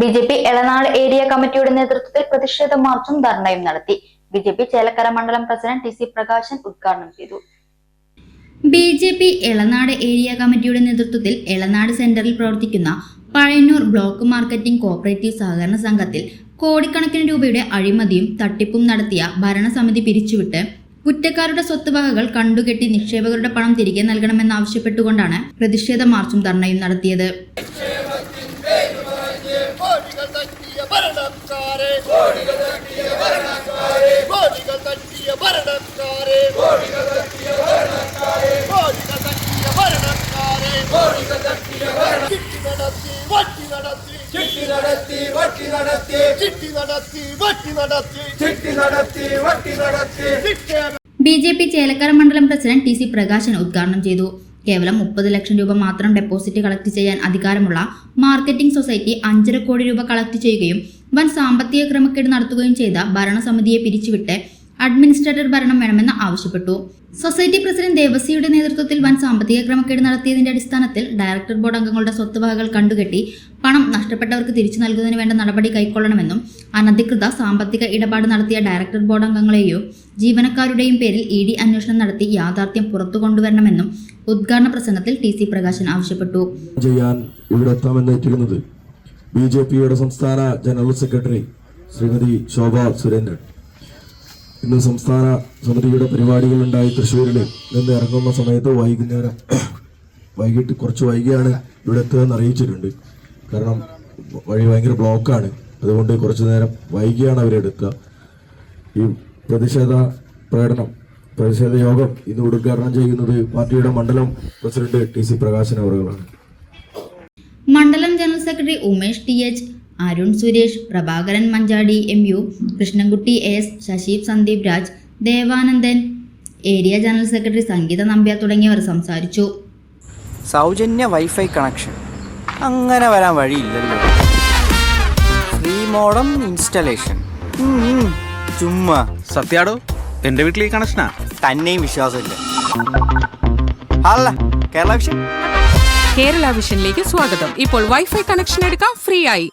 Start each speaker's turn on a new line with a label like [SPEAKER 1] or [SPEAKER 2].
[SPEAKER 1] B J P Elanad area കമ്മിറ്റിയുടെ നേതൃത്വത്തിൽ പ്രതിഷേധ മാർച്ചും ധർണയും നടത്തി. ബി ജെ പി ചേലക്കര മണ്ഡലം പ്രസിഡന്റ് ടി സി പ്രകാശൻ ഉദ്ഘാടനം ചെയ്തു.
[SPEAKER 2] B J P Elanad area കമ്മിറ്റിയുടെ നേതൃത്വത്തിൽ എളനാട് സെന്ററിൽ പ്രവർത്തിക്കുന്ന പഴയന്നൂർ ബ്ലോക്ക് മാർക്കറ്റിംഗ് കോപ്പറേറ്റീവ് സഹകരണ സംഘത്തിൽ കോടിക്കണക്കിന് രൂപയുടെ അഴിമതിയും തട്ടിപ്പും നടത്തിയ ഭരണസമിതി പിരിച്ചുവിട്ട് കുറ്റക്കാരുടെ സ്വത്ത് വകകൾ കണ്ടുകെട്ടി നിക്ഷേപകരുടെ പണം തിരികെ നൽകണമെന്നാവശ്യപ്പെട്ടുകൊണ്ടാണ് പ്രതിഷേധ മാർച്ചും ധർണയും നടത്തിയത്.
[SPEAKER 3] கோடிகள் தட்டிய மரணக்காரே கோடிகள் தட்டிய மரணக்காரே கோடிகள் தட்டிய மரணக்காரே கோடிகள் தட்டிய மரணக்காரே கோடிகள் தட்டிய மரணக்காரே கோடிகள் தட்டிய மரணம் சிட்டி நடத்தி வட்டி நடத்தி சிட்டி நடத்தி வட்டி நடத்தி சிட்டி நடத்தி வட்டி நடத்தி
[SPEAKER 2] சிட்டி நடத்தி వట్టి బీజేపీ చేలకర మండలం ప్రెసిడెంట్ టీసీ ప్రకాశన్ ఉద్ఘాటనం చేదు കേവലം മുപ്പത് ലക്ഷം രൂപ മാത്രം ഡെപ്പോസിറ്റ് കളക്ട് ചെയ്യാൻ അധികാരമുള്ള മാർക്കറ്റിംഗ് സൊസൈറ്റി അഞ്ചര കോടി രൂപ കളക്ട് ചെയ്യുകയും വൻ സാമ്പത്തിക ക്രമക്കേട് നടത്തുകയും ചെയ്ത ഭരണസമിതിയെ പിരിച്ചുവിട്ട് അഡ്മിനിസ്ട്രേറ്റർ ഭരണം വേണമെന്ന് ആവശ്യപ്പെട്ടു. സൊസൈറ്റി പ്രസിഡന്റ് ദേവസിയുടെ നേതൃത്വത്തിൽ വൻ സാമ്പത്തിക ക്രമക്കേട് നടത്തിയതിന്റെ അടിസ്ഥാനത്തിൽ ഡയറക്ടർ ബോർഡ് അംഗങ്ങളുടെ സ്വത്തുവകകൾ കണ്ടുകെട്ടി പണം നഷ്ടപ്പെട്ടവർക്ക് തിരിച്ചു നൽകുന്നതിന് വേണ്ട നടപടി കൈക്കൊള്ളണമെന്നും അനധികൃത സാമ്പത്തിക ഇടപാട് നടത്തിയ ഡയറക്ടർ ബോർഡ് അംഗങ്ങളെയോ ജീവനക്കാരുടെയും പേരിൽ ഇ ഡി അന്വേഷണം നടത്തി യാഥാർത്ഥ്യം പുറത്തു കൊണ്ടുവരണമെന്നും ഉദ്ഘാടന പ്രസംഗത്തിൽ ടി സി പ്രകാശൻ ആവശ്യപ്പെട്ടു.
[SPEAKER 4] ചെയ്യാൻ ഇവിടെ ബി ജെ പിയുടെ സംസ്ഥാന ജനറൽ സെക്രട്ടറി ശ്രീമതി ശോഭ സുരേന്ദ്രൻ. ഇന്ന് സംസ്ഥാന സമിതിയുടെ പരിപാടികളുണ്ടായി തൃശ്ശൂരിൽ നിന്ന് ഇറങ്ങുന്ന സമയത്ത് വൈകുന്നേരം വൈകിട്ട് കുറച്ച് വൈകിയാണ് ഇവിടെ എത്തുകയെന്ന് അറിയിച്ചിട്ടുണ്ട്. കാരണം വഴി ഭയങ്കര ബ്ലോക്കാണ്. അതുകൊണ്ട് കുറച്ചു നേരം വൈകിയാണ് അവരെടുക്കുക ഈ പ്രതിഷേധ പ്രകടനം പ്രതിഷേധ യോഗം ഇന്ന് ഉദ്ഘാടനം ചെയ്യുന്നത് പാർട്ടിയുടെ മണ്ഡലം പ്രസിഡന്റ് ടി സി പ്രകാശൻ അവറുകളാണ്.
[SPEAKER 2] മണ്ഡലം general secretary Umesh T H Arun Suresh Prabhakaran Manjadi M U Krishnankutty S Sasheep Sandeep Raj Devanandan area general secretary Sangeetha Nambiar തുടങ്ങിയവർ സംസാരിച്ചു.
[SPEAKER 5] സൗജന്യ വൈഫൈ കണക്ഷൻ. അങ്ങനെ വരാൻ വഴിയില്ലല്ലോ. Free modem installation. ചുമ്മാ.
[SPEAKER 6] സത്യാടോ എന്റെ വീട്ടിൽ ഈ കണക്ഷനാ?
[SPEAKER 5] തന്നെയും വിശ്വാസമില്ല. അല്ല കേരള വിഷൻ.
[SPEAKER 7] കേരള വിഷനിലേക്ക് സ്വാഗതം. ഇപ്പോൾ വൈഫൈ കണക്ഷൻ എടുക്കാം ഫ്രീ ആയി